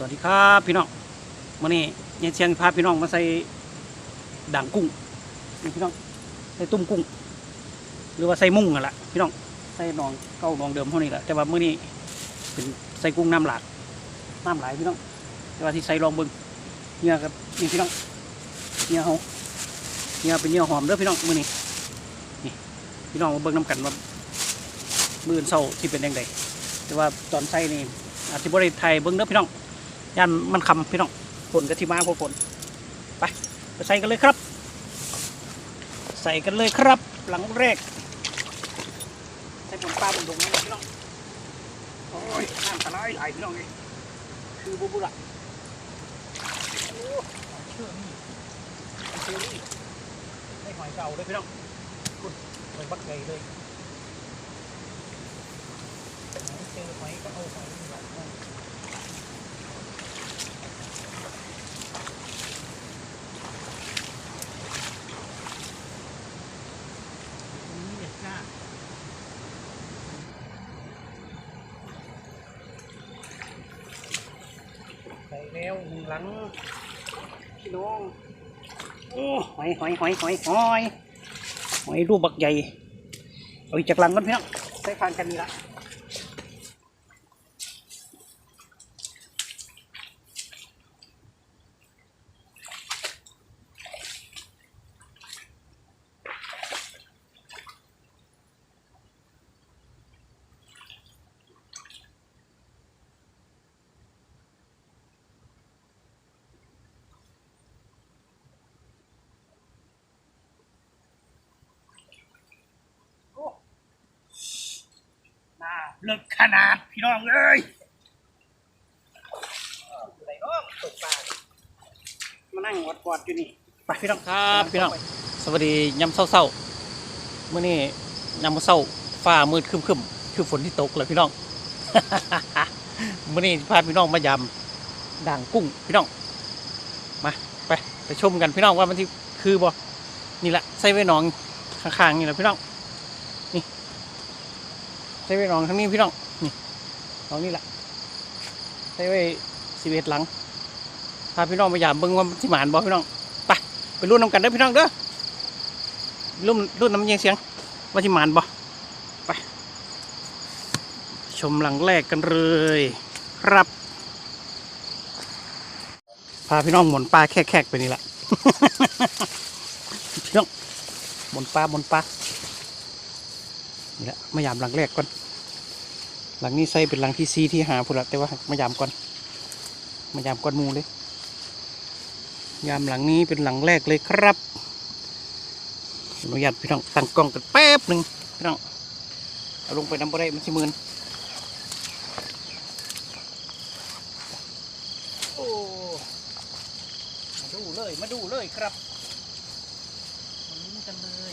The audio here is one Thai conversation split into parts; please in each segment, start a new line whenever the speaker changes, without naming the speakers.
สวัสดีครับพี่น้องมื่อนี้ยายเชียงพาพี่น้องมาใส่ด่างกุ้งนี่พี่น้องใส่ตุ้มกุ้ง หรือว่าใส่มุ้งกันละพี่น้องใส่นองเก้านองเดิมเท่านี้แหละแต่ว่ามื่อนี้เป็นใส่กุ้งน้ำหลากน้ำหลายพี่น้อง แต่ว่าที่ใส่ลองเบิ้งเนื้อกับนี่พี่น้องเนื้อเขาเนื้อเป็นเนื้อหอมเด้อพี่น้องมื่อนี้นี่พี่น้องมาเบิ้งน้ำกันว่ามืออนเศร้าที่เป็นยังไงแต่ว่าตอนใส่นี่อาจจะบริไทยเบิ้งเด้อพี่น้อง ยันมันคำพี่น้องฝนกะทิมาพวกฝนไปไปใส่กันเลยครับ ใส่กันเลยครับ หลังแรก ใส่ผลปลาบนดงนี่พี่น้องโอ้ยน้ำตะไลไหลพี่น้องนี่คือบุบุระเชื่อนี่เชื่อนี่ได้หอยเก่าเลยพี่น้องคุณหอยบักใหญ่เลยเจอหอยก็เอาหอยนี่แหละ นี่เด็ดจ้าใส่ แล้วหนึ่งหลังพี่น้องโอ้หอยหอยหอยหอยหอยหอยรูปบักใหญ่เอาอีกจากหลังก่อนพี่น้องใส่ฟางกันนี่ละ เลิกขนาดพี่น้องเอ้ยอะไรน้องตกปลามานั่งกอดๆอยู่นี่ไปพี่น้องครับพี่น้องสวัสดียำเศร้าๆเมื่อนี้ยำมื้อเศร้าฟ้ามืดครึมๆคือฝนที่ตกเลยพี่น้องเมื่อนี้พาพี่น้องมายำด่างกุ้งพี่น้องมาไปไปชมกันพี่น้องว่ามันที่คือบ่นี่แหละใส่ไว้หนองข้างๆนี่แหละพี่น้องนี่ ใส่ไว้หนองทั้งนี้พี่น้องนี่หนองนี่แหละใส่ไว้สิบเอ็ดหลังพาพี่น้องมายามเบิ่งว่ามันสิหมานบ่พี่น้องไปไปรุ่นน้ำกันเด้อพี่น้องเด้อรุ่นรุ่นน้ำเยียงเสียงว่าที่มานบ่ไป ชมหลังแรกกันเลยครับ พาพี่น้องหมุนปลาแคกๆไปนี่แหละพี่น้องหมุนปลาหมุนปลา นี่แหละมายามหลังแรกก่อน หลังนี้ใส่เป็นหลังที่ซีที่หาพุ่นละแต่ว่ามายามก่อน มายามก่อนมูเลย ยามหลังนี้เป็นหลังแรกเลยครับอนุญาตพี่น้องตั้งกล้องกันแป๊บหนึ่งพี่น้องเอาลงไปน้ำบ่ได้มันชิมืนโอ้มาดูเลยมาดูเลยครับมาลุ้นกันเลย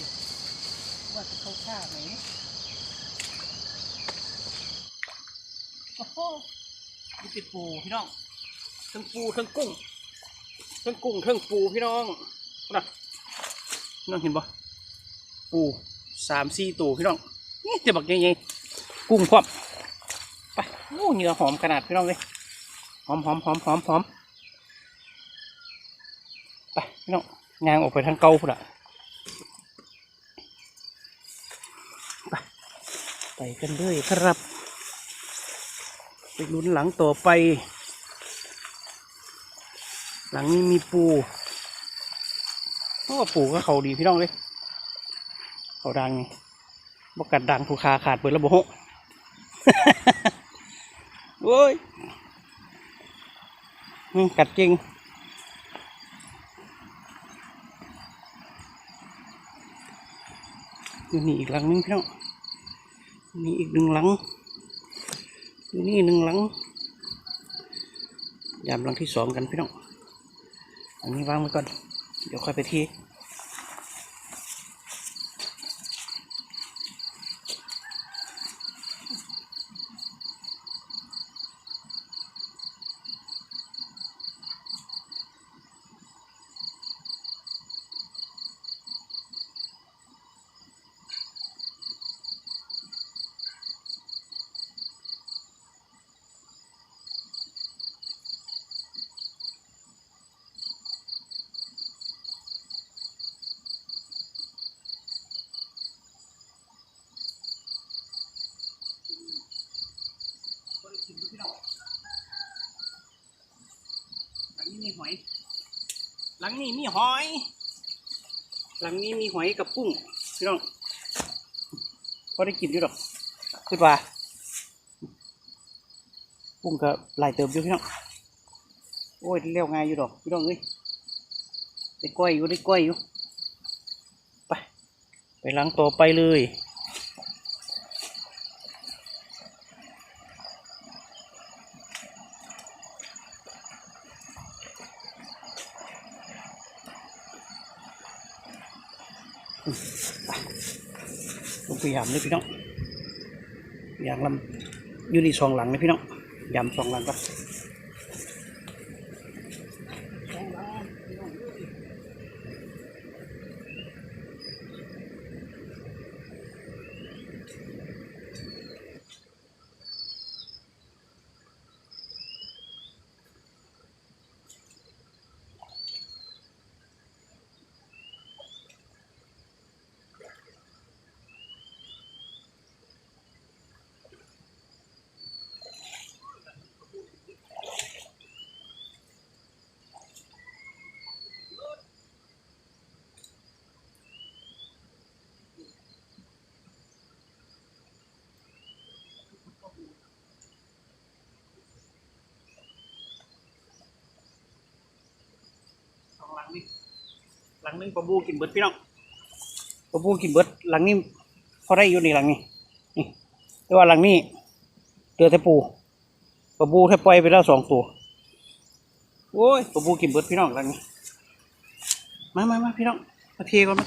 ว่าจะเข้าท่าไหมโอ้โหนี่เปูพี่น้องทั้งปูทั้งกุ้งเทิงกุ้งเทิงปูพี่น้องนะน้องเห็นปะปูสามสี่ตัวพี่น้องนี่จะบักยังไงกุ้งพร้อมไปโอ้เนื้อหอมขนาดพี่น้องเลยหอมหอมหอมหอมหอมไปพี่น้องงางออกไปทางเกาพุ่นละไปไปกันเลยครับ ไปลุ้นหลังต่อไป หลังนี้มีปูโอ้ปูก็เขาดีพี่น้องเลย เขาดังไงบกัดดังผูคาขาดเปิดระบบโอ้ยนี่กัดจริงนี่อีกหลังนึงพี่น้องนี่อีกหนึ่งหลัง อยู่นี่หนึ่งหลัง ยามหลังที่สองกันพี่น้อง อันนี้วางไว้ก่อน เดี๋ยวค่อยไปที่ ลังนี้มีหอย หลังนี้มีหอยกับกุ้งพี่น้องพอได้กินอยู่ดอกคือว่ากุ้งก็หลายเติมอยู่พี่น้องโอ้ยเลี้ยวง่ายอยู่ดอกพี่น้องเอ้ยได้ก้อยอยู่ได้ก้อยอยู่ไปไปหลังต่อไปเลย ลงไปยามเลยพี่น้องยางลำยูนี่สองหลังเลยพี่น้องยามสองหลังก็ หลังหนึงปลาบูกินเบิดพี่น้องปลาบูกินเบิดหลังนี้พอได้อยู่ในหลังนี้นี่แต่ว่าหลังนี้เดือแต่ปูปลาบูแค่ปล่อยไปแล้วสองตัวโอ้ยปลาบูกินเบิดพี่น้องหลังนี้มามามาพี่น้องมาเทก่อนมา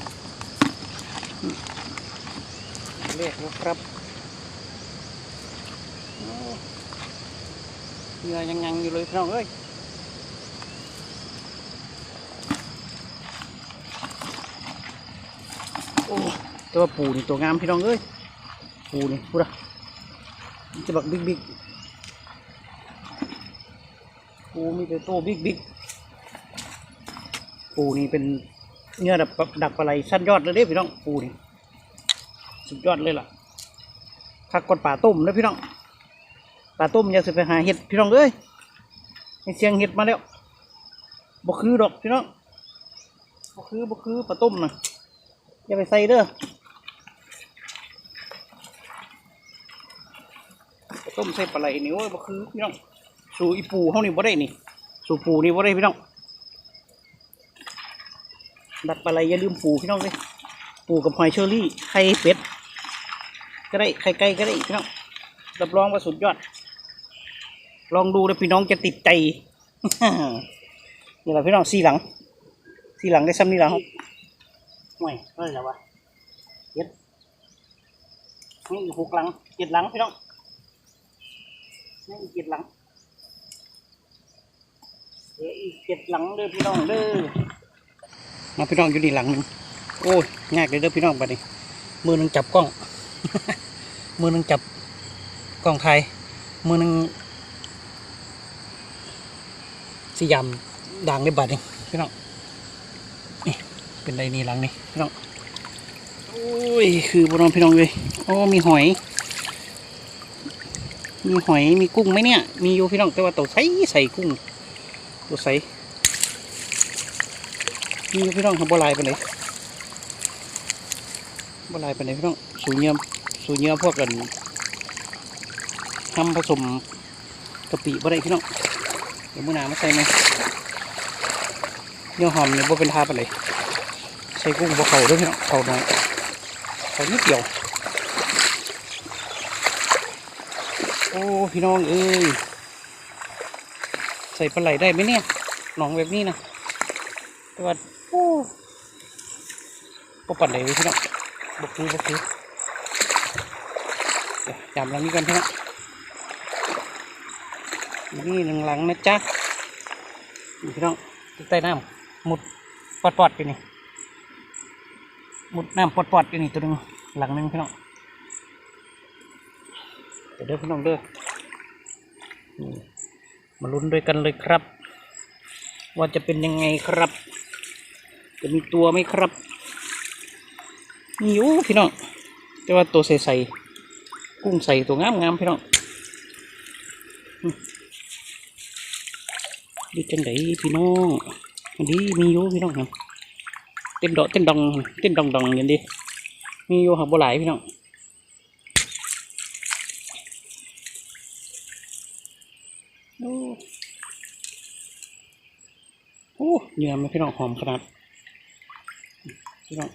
อืมเรียกแล้วครับโอ้เหงื่อยังยังๆอยู่เลยพี่น้องเอ้ย โอ้ตัวปูนี่ตัวงามพี่น้องเอ้ยปูนี่พูดอะจะบักบิ๊กบิ๊กปูมีแต่ตัวบิ๊กบิ๊กปูนี่เป็นเนื้อดับดับปลาไหลสั้นยอดเลยเด้พี่น้องปูนี่สุดยอดเลยล่ะผักกดป่าต้มนะพี่น้องป่าต้มอยาสิไปหาเห็ดพี่น้องเอ้ยให้เสียงเห็ดมาแล้วบ่คือดอกพี่น้องบ่คือบ่คือป่าต้มนะ อย่าไปใส่เด้อต้มใส่ปลาไหลนี่โอ้ยบ่คือพี่น้องสูอีปูเฮานี่บ่ได้นี่สูปูนี่บ่ได้พี่น้องดัดปลาไหลอย่าลืมปูพี่น้องเลยปูกับหอยเชอรี่ไข่เป็ดก็ได้ไข่ไก่ก็ได้พี่น้องรับรองว่าสุดยอด ลองดูแล้วพี่น้องจะติดใจนี่แหละพี่น้องสี่หลังสี่หลังได้ซ้ำนี่แล้วครับ ห่วยเท่าไหร่แล้ววะเจ็ดนี่อีกหกหลังเจ็ดหลังพี่น้องนี่อีกเจ็ดหลังเดี๋ยวอีกเจ็ดหลังเด้อพี่น้องเด้อมาพี่น้องอยู่นี่หลังหนึ่งโอ้ยยากเลยเด้อพี่น้องบัดนี้มือหนึ่งจับกล้อง มือหนึ่งจับกล้องไทยมือหนึ่งสยามด่างในบัดนี้พี่น้อง เป็นไรนี่หลังนี่พี่น้องโอ้ยคือบนอนพี่น้องเลยโอ้มีหอย มีหอยมีกุ้งไหมเนี่ย มีอยู่พี่น้องแต่ว่าตัวใส่ใส่กุ้งตัวใส่มีอยู่พี่น้องทำบัวลายไปเลยบัวลายไปเลยพี่น้องสูเยี่ยมสูเยี่ยมพวกกันทำผสมกะปิบ่ได้พี่น้องเดี๋ยวมือหนามาใส่ไหมเนื้อหอมเนี่ยบ่เป็นทาไปเลย ใส่กุ้งบะเขาด้วยพี่น้องเขาน้อยเขานิดเดียวโอ้พี่น้องเอ้ยใส่ปลาไหลได้ไหมเนี่ยหนองแบบนี้นะแต่ว่าโอ้ปปั่นเลยพี่น้องบกคือบกคือยวจำหลังนี้กันพี่น้องนี่หนึ่งหลังนะจ๊ะพี่น้องใต้น้ำหมุดปอดๆไปนี่ มุดน้ำปอดๆอยู่นี่ตัวหนึงหลังหนึงพี่น้องเดี๋ยวเด้อพี่น้องเด้อมาลุ้นด้วยกันเลยครับ ว่าจะเป็นยังไงครับ จะมีตัวไหมครับมีอยู่พี่น้องแต่ว่าตัวใสๆกุ้งใสตัวงามงามๆพี่น้องดีจังไดพี่น้องอันนี้มีอยู่พี่น้องครับ เต้นดอกเต้นดองเต้นดองดองอย่างนี้มีอยู่หักบัวไหลายพี่น้องโอ้โอ้เนื้อมันพี่น้องหอมขนาดพี่น้อง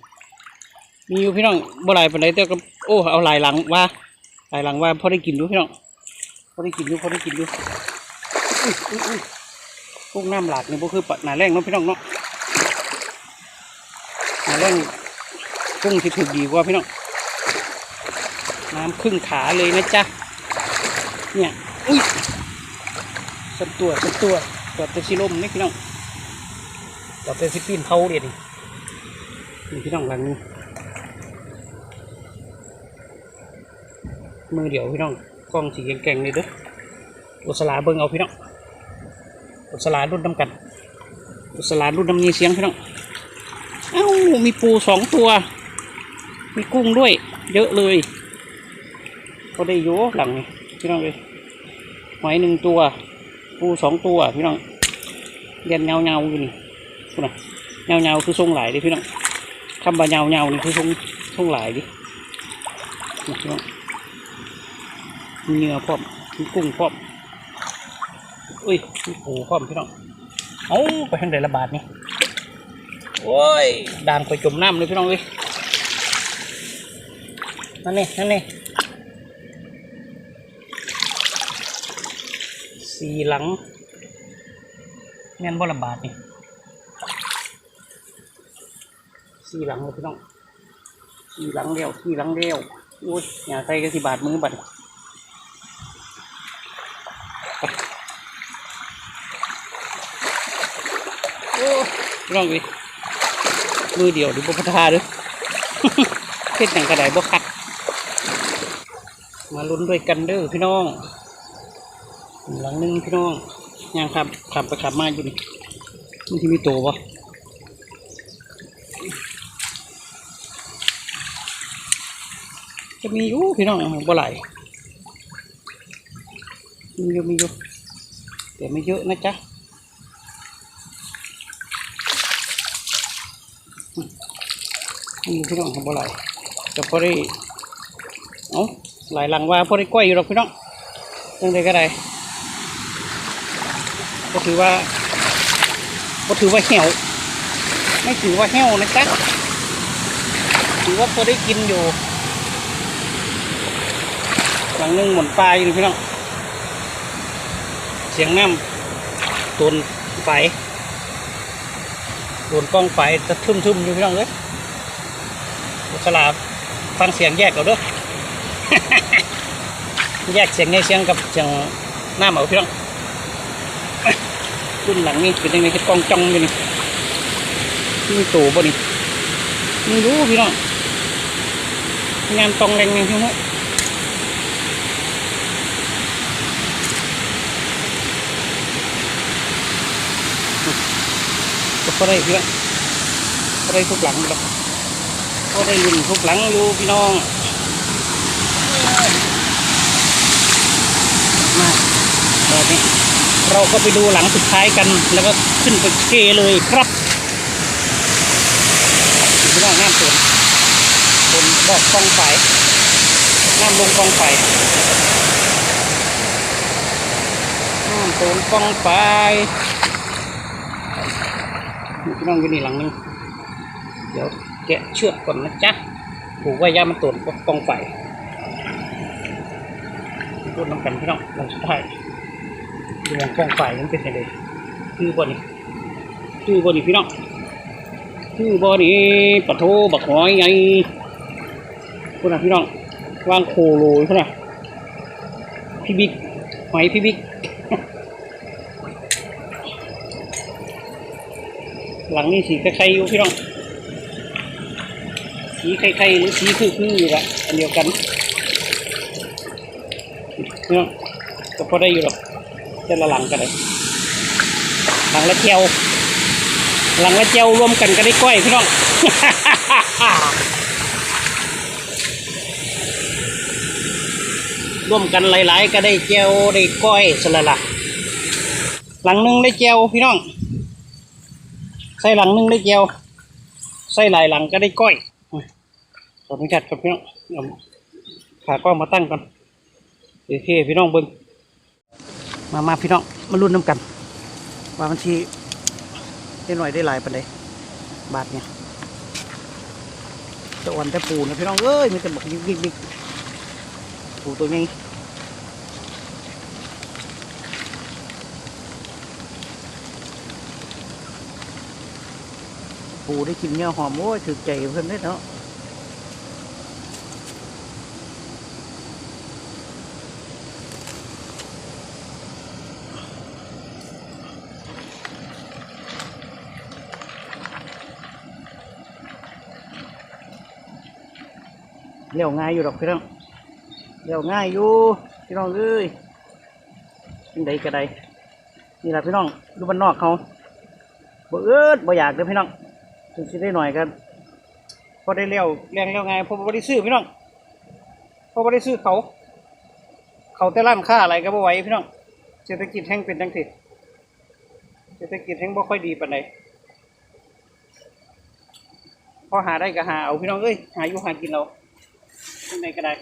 มีอยู่พี่น้องบัวไหลายปานใดแต่ก็โอ้เอาหลายหลังว่าหลายหลังว่าพอได้กินดูพี่น้องพอได้กินดูพอได้กินดูอุ้ยอุ้ยอุ้ยกุ้งน้ำหลากเนี่ยพวกคือปะหนาแรงเนาะพี่น้องเนาะ หนาแรงกุ้งที่ถูกดีกว่าพี่น้องน้ำครึ่งขาเลยนะจ๊ะเนี่ยอุ้ยสันตัวสันตัวตัวเตชิลมนี่พี่น้องตัวเตชิปีนเขาเดียนี่นี่พี่น้องหลังนี้มือเดี๋ยวพี่น้องกล้องสีแก่งๆเลยเด้ออุสลาเบิ่งเอาพี่น้องอุสลารุ่นน้ำกันอุสลารุ่นน้ำยีเสียงพี่น้อง อ้ามีปูสองตัว มีกุ้งด้วย เยอะเลย ก็ได้โยหลังนี่พี่น้องเลยหอยหนึ่งตัว ปูสองตัวพี่น้องเรียนเงาเงาอยู่นี่คุณนะเงาเงาคือทรงหลายดิพี่น้องคำว่าเงาเงานี่คือทรงทรงหลายดิพี่น้องมีเนื้อพร้อมมีกุ้งพร้อมอุ้ยโอ้โหพร้อมพี่น้องเอาไปทางใดระบาดนี่ โอ้ยด่างไปจมน้ำเลยพี่น้องเลยนั่นนี่นั่นนี่สีหลังแม่นบ่ระบาดนี่สีหลังเลยพี่น้องสีหลังเดียวสีหลังเดียวโอ้ยอย่าใส่กระสีบาดมือบัดโอ้ลองดิ มือเดียวดิบุพทาเด้อเฮ็ดหยังกระไดบ่คัด มาลุ้นด้วยกันเด้อพี่น้อง หลังนึงพี่น้องย่างขับขับไปขับมาอยู่นี่มันที่มีตัวบ่จะมีอยู่พี่น้องบ่ไหลมีอยู่มีอยู่แต่ไม่เยอะนะจ๊ะ พี่น้องทำอะไรจะพอได้เอาหลายหลังว่าพอได้กล้วยอยู่หรอกพี่น้องยังไงก็ได้ก็ถือว่าก็ถือว่าเหี่ยวไม่ถือว่าเหี่ยวนะจ๊ะถือว่าพอได้กินอยู่ หลังนึงหมุนปลาอยู่พี่น้องเสียงน้ำตูนไฟตูนกล้องไฟจะทึมๆอยู่พี่น้องเลย สลาฟังเสียงแยกเอาด้วยแยกเสียงในเสียงกับเสียงหน้าเหมาพี่น้องรุ่นหลังนี่เป็นยังไงคือกองจ้องอยู่นี่มีตัวบ่นี่ม่รู้พี่น้องงานตองแรงนี่พี่น้องก็ได้พี่น้องพอได้ทุกหลังแล้ว ก็ได้ยินทุกหลังอยู่พี่น้อง มาตอนนี้เราก็ไปดูหลังสุดท้ายกัน แล้วก็ขึ้นไปเกเลยครับพี่น้องน้ำตุนตุนบอกกองไฟน้ำลงกองไฟน้ำตุนกองไฟพี่น้องอยู่นี่หลังหนึงเดี๋ยว แกะเชือกก่อนนะจ๊ะผูกไว้ย่ามันตุนกองไฟพูดน้ำกันพี่น้องลงสุดท้ายดูวงกองไฟมันเป็นยังไงคือบอนี่คือบอนี่พี่น้องคือบอนี่ปะโถบักหอยไงพูดนะพี่น้องวางโคโลยพูดนะพี่บิ๊กหอยพี่บิ๊กหลังนี้สีคล้ายๆอยู่พี่น้อง สีไข่ๆหรือสีคือคืออยู่ละอันเดียวกันเนาะก็พอได้อยู่หรอกแต่ละหลังกันเลยหลังละเจียวหลังละเจียวรวมกันก็ได้ก้อยพี่น้องร่วมกันหลาย ๆ ก็ได้แจวได้ก้อยสละละหลังหนึงได้แจวพี่น้องใส่หลังหนึงได้แจวใส่หลายหลังก็ได้ก้อย ออนุญาตครับพี่น้องเอาขากล้องมาตั้งก่อนโอเคพี่น้องเบิ้งมามาพี่น้องมาลุ้นน้ำกัน ว่ามันทีได้หน่อยได้หลายปันใดบาทเนี่ยจะอ่อนแต่ปูนะพี่น้องเอ้ยมันจะบอกยิกยิกยิกปูตัวนี้ปูได้กินเนื้อหอมโอ้ยถึกใจเพื่อนได้เนาะ เลี้ยวง่ายอยู่ดอกพี่น้องเลี้ยวง่ายอยู่พี่น้องเอ้ยเป็นใดก็ได้นี่แหละพี่น้องดูบ้านนอกเขาบ่เอิดบ่อยากเลยพี่น้องถึงสิได้หน่อยกันพอได้เลี้ยวเลี้ยงเลี้ยวง่ายเพอบ่ได้ซื้อพี่น้องเพอบ่ได้ซื้อเขา เขาแต่ร้านค้าอะไรก็บ่ไหวพี่น้องเศรษฐกิจแห่งเป็นจังซี่เศรษฐกิจแห่งบ่ค่อยดีปานใดพอหาได้ก็หาเอาพี่น้องเอ้ยหาอยู่หากินเรา ที่ไหนก็ได้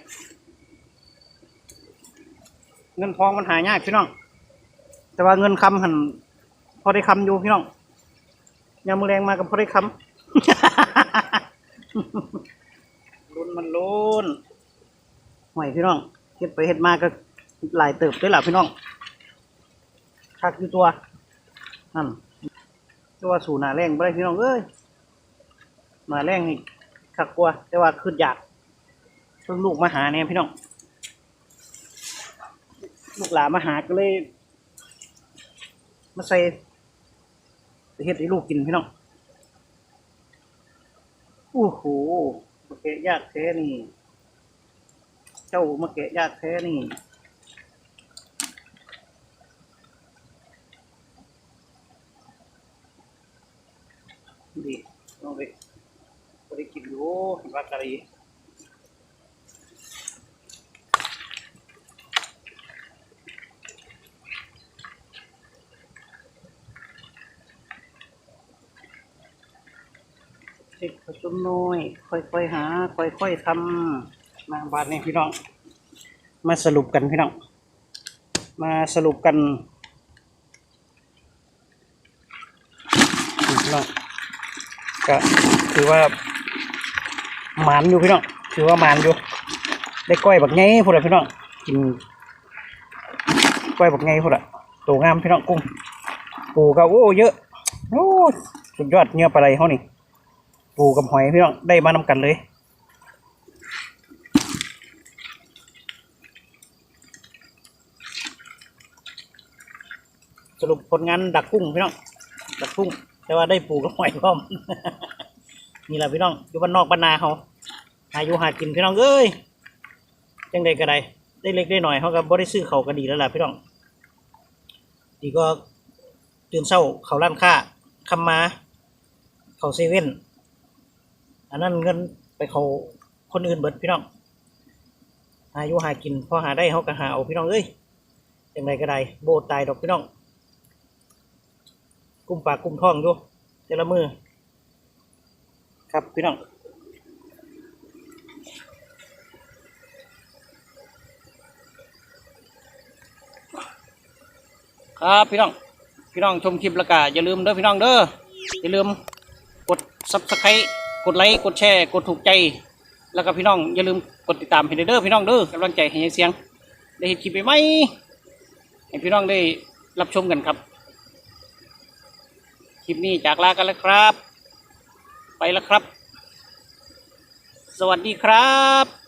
เงินทองมันหายากพี่น้อง แต่ว่าเงินคำหันพอได้คำอยู่พี่น้องยามมือแรงมากับพอได้คำลุ้นมันลุ้นห่วยพี่น้องเฮ็ดไปเฮ็ดมาก็หลายเติบด้วยล่ะพี่น้องคักอยู่ตัวนั่นตัวสู่หนาแรงบ่ได้พี่น้องเอ้ยหนาแรงนี่คักกลัวแต่ว่าขึ้นอยาก เพิ่งลูกมาหาเนี่ยพี่น้อง ลูกหลานมาหาก็เลย มาใส่เฮ็ดให้ลูกกินพี่น้องโอ้โหมาแกะยากแท้นี่ เจ้ามาแกะยากแท้นี่ดีลองไปไปกินอยู่เห็นว่ากะหรี่ เด็กผสมน้อย ค่อยๆหา ค่อยๆทำมาบาทนี้พี่น้อง มาสรุปกันพี่น้อง มาสรุปกันพี่น้องก็ถือว่าหมานอยู่พี่น้องถือว่าหมานอยู่ ได้ก้อยแบักไงพวกเราพี่น้องกินก้อยแบักไงพวกเราตัวงามพี่น้องกุ้งปูก็โอ้เยอะโอ้สุดยอดเนื้อปลาไหลเขานี่ ปูกับหอยพี่น้องได้มานำกันเลยสรุปผลงานดักกุ้งพี่น้องดักกุ้ง แต่ว่าได้ปูกับหอยพร้อมนี่แหละพี่น้องอยู่บ้านนอกบ้านนาเขาหาอยู่หากินพี่น้องเอ้ยจังใดก็ได้ได้เล็กได้หน่อยเขาก็บ่ได้ซื้อเขาก็ดีแล้วล่ะพี่น้องดีก็ตื่นเช้าเขาร้านค้าคำมา เขาเซเว่น อันนั้นเงินไปเขาคนอื่นเบิดพี่น้องหายู่หากินพอหาได้เขาก็หาเอาพี่น้องเอ้ยอย่างไรก็ได้โบตายดอกพี่น้อง กุมปากกุมท้องอยู่แต่ละมือ ครับพี่น้องครับพี่น้อง พี่น้องชมคลิปแล้วก็อย่าลืมเด้อพี่น้องเด้ออย่าลืมกดซับสไครต์ กดไลค์กดแชร์กดถูกใจ แล้วก็พี่น้องอย่าลืมกดติดตามให้เด้อพี่น้องเด้อกำลังใจให้เสียง ได้เห็นคลิปใหม่ให้พี่น้องได้รับชมกันครับ คลิปนี้จากลากันแล้วครับ ไปแล้วครับ สวัสดีครับ